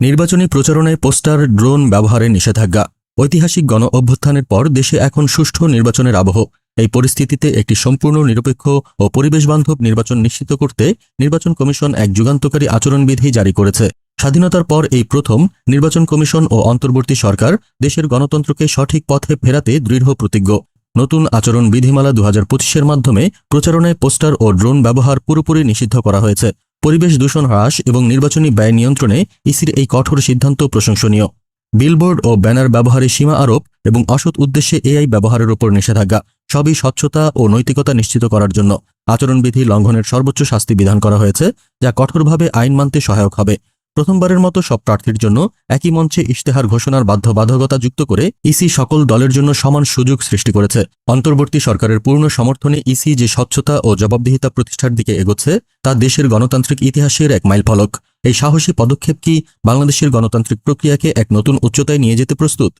নির্বাচনী প্রচারণায় poster, drone ব্যবহারে নিষেধাজ্ঞা। ঐতিহাসিক গণ অভ্যুত্থানের পর দেশে এখন সুষ্ঠু নির্বাচনের আবহ। এই পরিস্থিতিতে একটি সম্পূর্ণ নিরপেক্ষ ও পরিবেশবান্ধব নির্বাচন নিশ্চিত করতে নির্বাচন কমিশন এক যুগান্তকারী আচরণবিধি জারি করেছে। স্বাধীনতার পর এই প্রথম নির্বাচন কমিশন ও অন্তর্বর্তী সরকার দেশের গণতন্ত্রকে সঠিক পথে ফেরাতে দৃঢ় প্রতিজ্ঞ। নতুন আচরণ বিধিমালা দু হাজার মাধ্যমে প্রচারণায় পোস্টার ও ড্রোন ব্যবহার পুরোপুরি নিষিদ্ধ করা হয়েছে। পরিবেশ দূষণ হ্রাস এবং নির্বাচনী ব্যয় নিয়ন্ত্রণে ইসির এই কঠোর সিদ্ধান্ত প্রশংসনীয়। বিলবোর্ড ও ব্যানার ব্যবহারে সীমা আরোপ এবং অসৎ উদ্দেশ্যে এআই ব্যবহারের উপর নিষেধাজ্ঞা, সবই স্বচ্ছতা ও নৈতিকতা নিশ্চিত করার জন্য। আচরণবিধি লঙ্ঘনের সর্বোচ্চ শাস্তি বিধান করা হয়েছে, যা কঠোরভাবে আইন মানতে সহায়ক হবে। প্রথমবারের মতো সব প্রার্থীর জন্য একই মঞ্চে ইশতেহার ঘোষণার বাধ্যবাধকতা যুক্ত করে ইসি সকল দলের জন্য সমান সুযোগ সৃষ্টি করেছে। অন্তর্বর্তী সরকারের পূর্ণ সমর্থনে ইসি যে স্বচ্ছতা ও জবাবদিহিতা প্রতিষ্ঠার দিকে এগোচ্ছে, তা দেশের গণতান্ত্রিক ইতিহাসের এক মাইলফলক। এই সাহসী পদক্ষেপ কি বাংলাদেশের গণতান্ত্রিক প্রক্রিয়াকে এক নতুন উচ্চতায় নিয়ে যেতে প্রস্তুত?